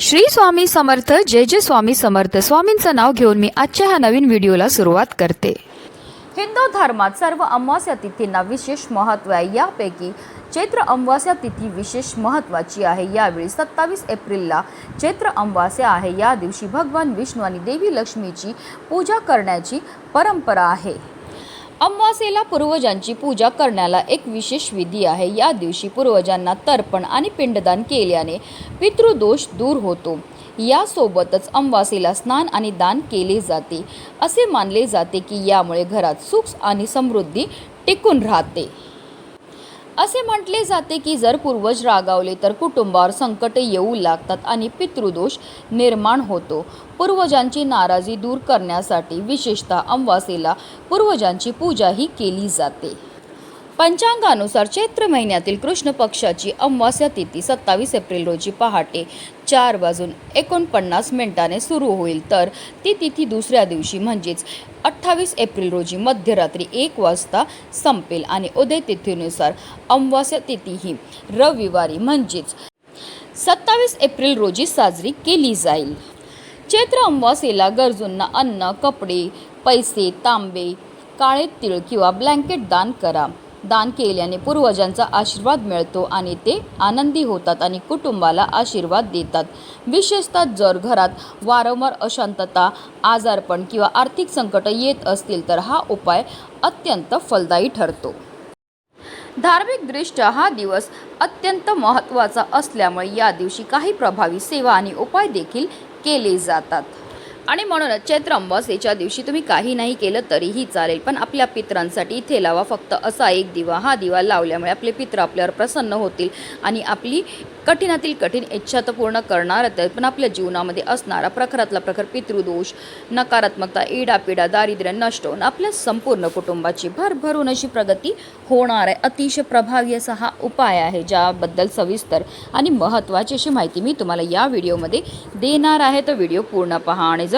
श्री स्वामी समर्थ जय जय स्वामी समर्थ. स्वामींचं नाव घेऊन मी आजच्या ह्या नवीन व्हिडिओला सुरुवात करते. हिंदू धर्मात सर्व अमावस्या तिथींना विशेष महत्त्व आहे. यापैकी चैत्र अमावस्या तिथी विशेष महत्त्वाची आहे. यावेळी सत्तावीस एप्रिलला चैत्र अमावस्या आहे. या दिवशी भगवान विष्णू आणि देवी लक्ष्मीची पूजा करण्याची परंपरा आहे. अमावासेला पूर्वजांची पूजा करण्याला एक विशेष विधी आहे. या दिवशी पूर्वजांना तर्पण आणि पिंडदान केल्याने पितृदोष दूर होतो. यासोबतच अमावासेला स्नान आणि दान केले जाते. असे मानले जाते की यामुळे घरात सुख आणि समृद्धी टिकून राहते. असे म्हटले जाते की जर पूर्वज रागावले तर कुटुंबावर संकट येऊ लागतात आणि पितृदोष निर्माण होतो. पूर्वजांची नाराजी दूर करण्यासाठी विशेषतः अमावास्येला पूर्वजांची पूजाही केली जाते. पंचांगानुसार चैत्र महिन्यातील कृष्ण पक्षाची अमावास्या तिथी सत्तावीस एप्रिल रोजी पहाटे चार वाजून एकोणपन्नास मिनिटाने सुरू होईल. तर ती तिथी दुसऱ्या दिवशी म्हणजेच अठ्ठावीस एप्रिल रोजी मध्यरात्री एक वाजता संपेल आणि उदय तिथीनुसार अमावास्या तिथी ही रविवारी म्हणजेच सत्तावीस एप्रिल रोजी साजरी केली जाईल. चैत्र अमावास्येला गरजूंना अन्न कपडे पैसे तांबे काळे तिळ किंवा ब्लँकेट दान करा. दान केल्याने पूर्वजांचा आशीर्वाद मिळतो आणि ते आनंदी होतात आणि कुटुंबाला आशीर्वाद देतात. विशेषतः जर घरात वारंवार अशांतता आजारपण किंवा आर्थिक संकट येत असतील तर हा उपाय अत्यंत फलदायी ठरतो. धार्मिकदृष्ट्या हा दिवस अत्यंत महत्त्वाचा असल्यामुळे या दिवशी काही प्रभावी सेवा आणि उपाय देखील केले जातात. आणि म्हणूनच चैत्र अमावस्येच्या दिवशी तुम्ही काही नाही केलं तरीही चालेल पण आपल्या पित्रांसाठी इथे लावा फक्त असा एक दिवा. हा दिवा लावल्यामुळे आपले पित्र आपल्यावर प्रसन्न होतील आणि आपली कठीणातील कठीण इच्छा तर पूर्ण करणारच आहेत पण आपल्या जीवनामध्ये असणारा प्रखरातला प्रखर पितृदोष नकारात्मकता इडापिडा दारिद्र्य नष्ट होऊन आपल्या संपूर्ण कुटुंबाची भरभरून अशी प्रगती होणार आहे. अतिशय प्रभावी असा हा उपाय आहे ज्याबद्दल सविस्तर आणि महत्त्वाची अशी माहिती मी तुम्हाला या व्हिडिओमध्ये देणार आहे. तर व्हिडिओ पूर्ण पहा आणि जर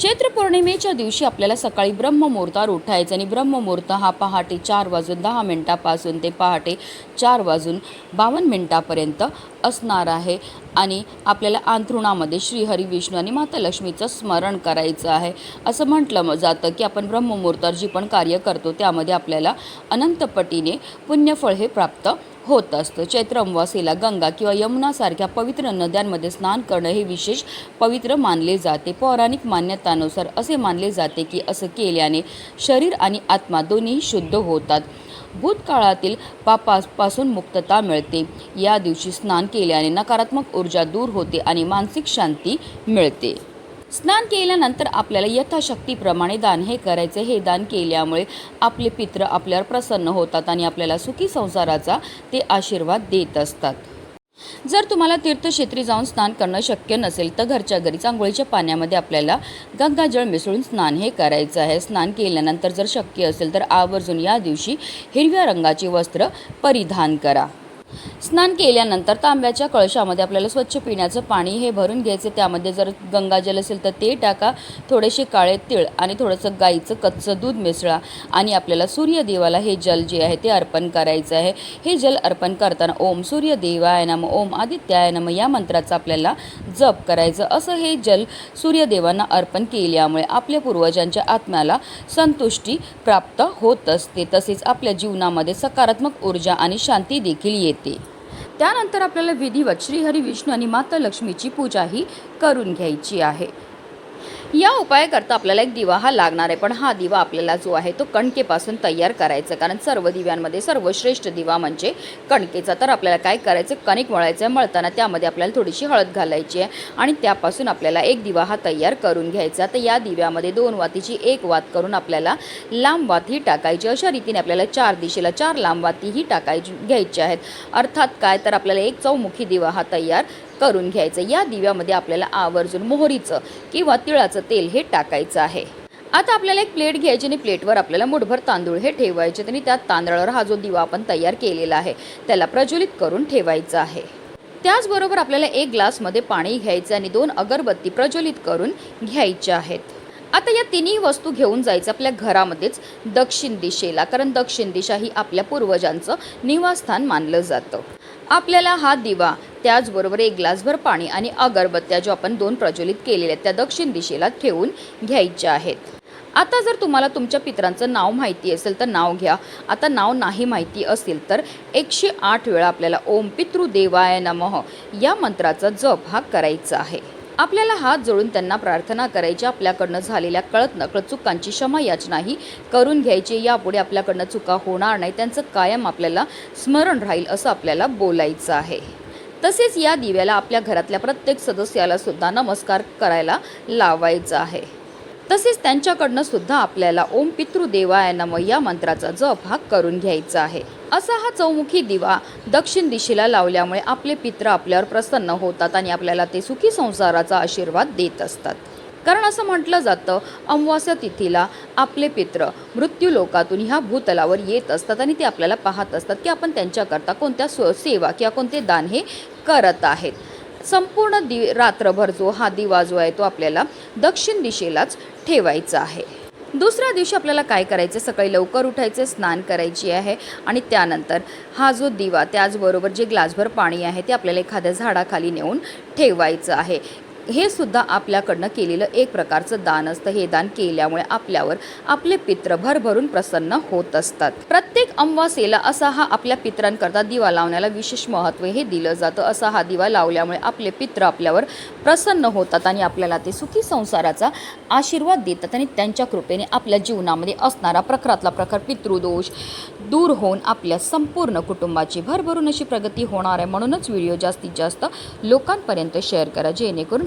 चैत्र पौर्णिमेच्या दिवशी आपल्याला सकाळी ब्रह्ममुहूर्तावर उठायचं आणि ब्रह्ममुहूर्त हा पहाटे चार वाजून दहा मिनटापासून ते पहाटे चार वाजून बावन्न मिनटापर्यंत असणार आहे. आणि आपल्याला अंथरुणामध्ये श्रीहरी विष्णू आणि माता लक्ष्मीचं स्मरण करायचं आहे. असं म्हटलं जातं की आपण ब्रह्ममुहूर्तावर जी पण कार्य करतो त्यामध्ये आपल्याला अनंतपटीने पुण्यफळ हे प्राप्त होत असतं. चैत्र अमावास्येला गंगा किंवा यमुनासारख्या पवित्र नद्यांमध्ये स्नान करणं हे विशेष पवित्र मानले जाते. पौराणिक मान्यतानुसार असे मानले जाते की असं केल्याने शरीर आणि आत्मा दोन्ही शुद्ध होतात. भूतकाळातील पापापासून मुक्तता मिळते. या दिवशी स्नान केल्याने नकारात्मक ऊर्जा दूर होते आणि मानसिक शांती मिळते. स्नान केल्यानंतर आपल्याला यथाशक्तीप्रमाणे दान हे करायचे. हे दान केल्यामुळे आपले पित्र आपल्यावर प्रसन्न होतात आणि आपल्याला सुखी संसाराचा ते आशीर्वाद देत असतात. जर तुम्हाला तीर्थक्षेत्री जाऊन स्नान करणं शक्य नसेल तर घरच्या घरी आंघोळीच्या पाण्यामध्ये आपल्याला गंगाजळ मिसळून स्नान हे करायचं आहे. स्नान केल्यानंतर जर शक्य असेल तर आवर्जून या दिवशी हिरव्या रंगाचे वस्त्र परिधान करा. स्नान केल्यानंतर तांब्याच्या कळशामध्ये आपल्याला स्वच्छ पिण्याचं पाणी हे भरून घ्यायचं. त्यामध्ये जर गंगाजल असेल तर ते टाका. थोडेसे काळे तीळ आणि थोडंसं गाईचं कच्चं दूध मिसळा आणि आपल्याला सूर्यदेवाला हे जल जे आहे ते अर्पण करायचं आहे. हे जल अर्पण करताना ओम सूर्यदेवाय नम ओम आदित्याय नम या मंत्राचा आपल्याला जप करायचं. असं हे जल सूर्यदेवांना अर्पण केल्यामुळे आपल्या पूर्वजांच्या आत्म्याला संतुष्टी प्राप्त होत असते. तसेच आपल्या जीवनामध्ये सकारात्मक ऊर्जा आणि शांती देखील येते. त्यानंतर आपल्याला विधिवत श्रीहरी विष्णू आणि माता लक्ष्मीची पूजाही करून घ्यायची आहे. या उपायाकरता आपल्याला एक दिवा हा लागणार आहे. पण हा दिवा आपल्याला जो आहे तो कणकेपासून तयार करायचा कारण सर्व दिव्यांमध्ये सर्वश्रेष्ठ दिवा म्हणजे कणकेचा. तर आपल्याला काय करायचं? कणिक मळायचं आहे. मळताना त्यामध्ये आपल्याला थोडीशी हळद घालायची आहे. आणि त्यापासून आपल्याला एक दिवा हा तयार करून घ्यायचा तर या दिव्यामध्ये दोन वातीची एक वात करून आपल्याला लांब वात ही टाकायची अशा रीतीने आपल्याला चार दिशेला चार लांब वाती ही टाकायची घ्यायची आहेत. अर्थात काय? तर आपल्याला एक चौमुखी दिवा हा तयार करून घ्यायचं. या दिव्यामध्ये आपल्याला आवर्जून मोहरीचं किंवा तिळाचं तेल हे टाकायचं आहे. आता आपल्याला एक प्लेट घ्यायची आणि प्लेटवर आपल्याला मुठभर तांदूळ हे ठेवायचे आणि त्या तांदळावर हा जो दिवा आपण तयार केलेला आहे त्याला प्रज्वलित करून ठेवायचा आहे. त्याचबरोबर आपल्याला एक ग्लासमध्ये पाणी घ्यायचं आणि दोन अगरबत्ती प्रज्वलित करून घ्यायच्या आहेत. आता या तिन्ही वस्तू घेऊन जायचं आपल्या घरामध्येच दक्षिण दिशेला कारण दक्षिण दिशा ही आपल्या पूर्वजांचं निवासस्थान मानलं जातं. आपल्याला हा दिवा त्याचबरोबर एक ग्लासभर पाणी आणि अगरबत्त्या जो आपण दोन प्रज्वलित केलेल्या आहेत त्या दक्षिण दिशेला ठेवून घ्यायच्या आहेत. आता जर तुम्हाला तुमच्या पित्रांचं नाव माहिती असेल तर नाव घ्या. आता नाव नाही माहिती असेल तर एकशे आठ वेळा आपल्याला ओम पितृदेवाय नमः या मंत्राचा जप हा करायचा आहे. आपल्याला हात जोडून त्यांना प्रार्थना करायची आपल्याकडनं झालेल्या कळत नकळत चुकांची क्षमा याचनाही करून घ्यायची. यापुढे आपल्याकडनं चुका होणार नाही त्यांचं कायम आपल्याला स्मरण राहील असं आपल्याला बोलायचं आहे. तसेच या दिव्याला आपल्या घरातल्या प्रत्येक सदस्याला सुद्धा नमस्कार करायला लावायचा आहे. तसेच त्यांच्याकडनं सुद्धा आपल्याला ओम पितृदेवाय नम या मंत्राचा जप हा करून घ्यायचा आहे. असा हा चौमुखी दिवा दक्षिण दिशेला लावल्यामुळे आपले पित्र आपल्यावर प्रसन्न होतात आणि आपल्याला ते सुखी संसाराचा आशीर्वाद देत असतात. कारण असं म्हटलं जातं अमावास्या तिथीला आपले पित्र मृत्यू लोकातून ह्या भूतलावर येत असतात आणि ते आपल्याला पाहत असतात की आपण त्यांच्याकरता कोणत्या स्व सेवा किंवा कोणते दान हे करत आहेत. संपूर्ण दि रात्रभर जो हा दिवा जो आहे तो आपल्याला दक्षिण दिशेलाच ठेवायचा आहे. दुसऱ्या दिवशी आपल्याला काय करायचं? सकाळी लवकर उठायचे स्नान करायची आहे आणि त्यानंतर हा जो दिवा त्याचबरोबर जे ग्लासभर पाणी आहे ते आपल्याला एखाद्या झाडाखाली नेऊन ठेवायचं आहे. हे सुद्धा आपल्याकडनं केलेलं एक प्रकारचं दान असतं. हे दान केल्यामुळे आपल्यावर आपले पित्र भरभरून प्रसन्न होत असतात. प्रत्येक अमावासेला असा हा आपल्या पित्रांकरता दिवा लावण्याला विशेष महत्त्व हे दिलं जातं. असा हा दिवा लावल्यामुळे आपले पित्र आपल्यावर प्रसन्न होतात आणि आपल्याला ते सुखी संसाराचा आशीर्वाद देतात आणि त्यांच्या कृपेने आपल्या जीवनामध्ये असणारा प्रखरातला प्रखर पितृदोष दूर होऊन आपल्या संपूर्ण कुटुंबाची भरभरून अशी प्रगती होणार आहे. म्हणूनच व्हिडिओ जास्तीत जास्त लोकांपर्यंत शेअर करा. जेणेकरून